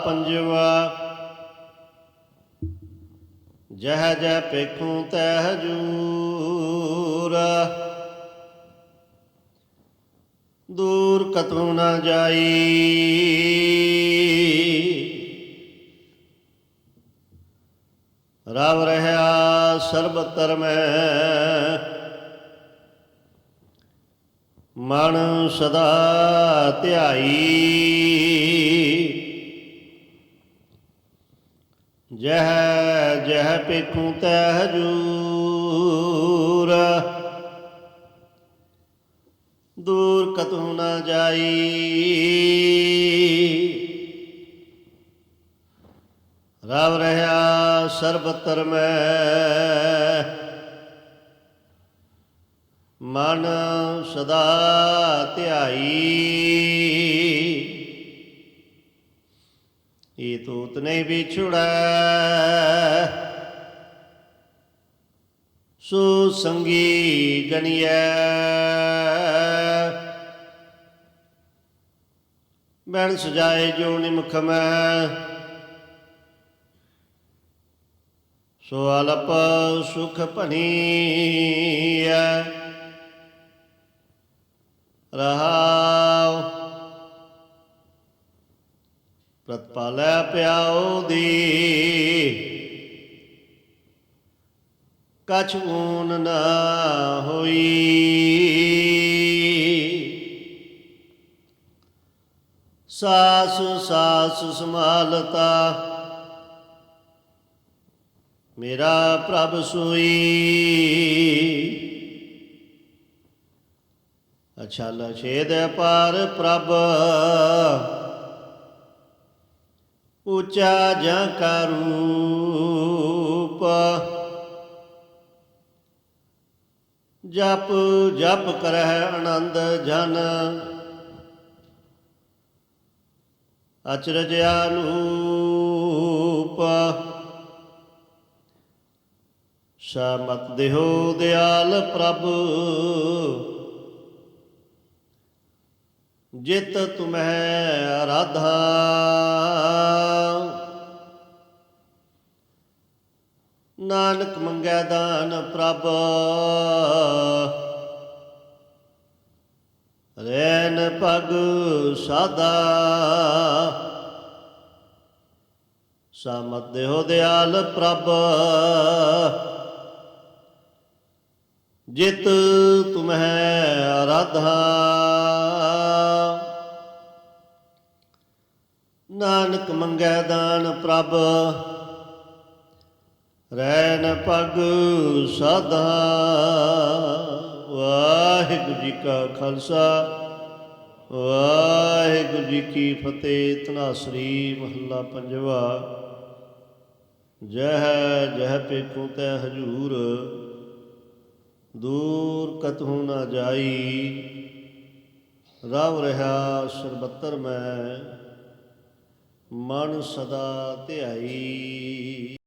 ਪੰਜਵਾ, ਜਹ ਜਹ ਪੇਖੂ ਤੈ ਹਜੂਰ। ਦੂਰ ਕਤੂ ਨਾ ਜਾਈ। ਰਵ ਰਹਾ ਸਰਬਤਰ ਮੈਂ। ਮਨ ਸਦਾ ਧਿਆਈ। ਜਹ ਜਹ ਪੇਖੂ ਤੈ ਹਜੂਰ। ਦੂਰ ਕਤੂ ਨਾ ਜਾਈ। ਰਵ ਰਹਾ ਸਰਬਤਰ ਮੈਂ। ਮਨ ਸਦਾ ਧਿਆਈ। ये तो उतने भी बिछुड़ा सुसंगी गणिया बैण सजाए जो निमुख मैं। सो अलप सुख पनी रहा ਪ੍ਰਤਪਾਲੈ ਪਿਆਉ ਦੀ। ਕਛ ਊਨ ਨਾ ਹੋਈ। ਸਾਸ ਸਾਸ ਸੰਭਾਲਤਾ। ਮੇਰਾ ਪ੍ਰਭ ਸੋਈ। ਅਛਲ ਛੇਦ ਪਾਰ ਪ੍ਰਭ। ਉੱਚਾ ਜਾਂ ਕਾ ਰੂਪ। ਜਪ ਜਪ ਕਰਹਿ ਆਨੰਦ ਜਨ। ਅਚਰਜ ਅਨੂਪ ਸਮਤ ਦੇਹੋ ਦਿਆਲ ਪ੍ਰਭ। ਜਿਤ ਤੁਮਹਿ ਆਰਾਧਾ। ਨਾਨਕ ਮੰਗੈ ਦਾਨ ਪ੍ਰਭ। ਰੈਨ ਪਗ ਸਾਦਾ। ਸਮਤ ਦੇਹੋ ਦਿਆਲ ਪ੍ਰਭ। ਜਿਤ ਤੁਮਹਿ ਆਰਾਧਾ ਨਾਨਕ ਮੰਗੈ ਦਾਨ ਪ੍ਰਭ। ਰੈਨ ਪਗ ਸਾਧਾ। ਵਾਹਿਗੁਰੂ ਜੀ ਕਾ ਖਾਲਸਾ, ਵਾਹਿਗੁਰੂ ਜੀ ਕੀ ਫਤਿਹ। ਤਨਾਸਰੀ ਮਹੱਲਾ ਪੰਜਵਾ। ਜਹ ਜਹ ਪੇਖੂ ਤੈ ਹਜੂਰ। ਦੂਰ ਕਤਹੂ ਨਾ ਜਾਈ। ਰਵ ਰਹਾ ਸਰਬੱਤਰ ਮੈਂ। ਮਨ ਸਦਾ ਧਿਆਈ।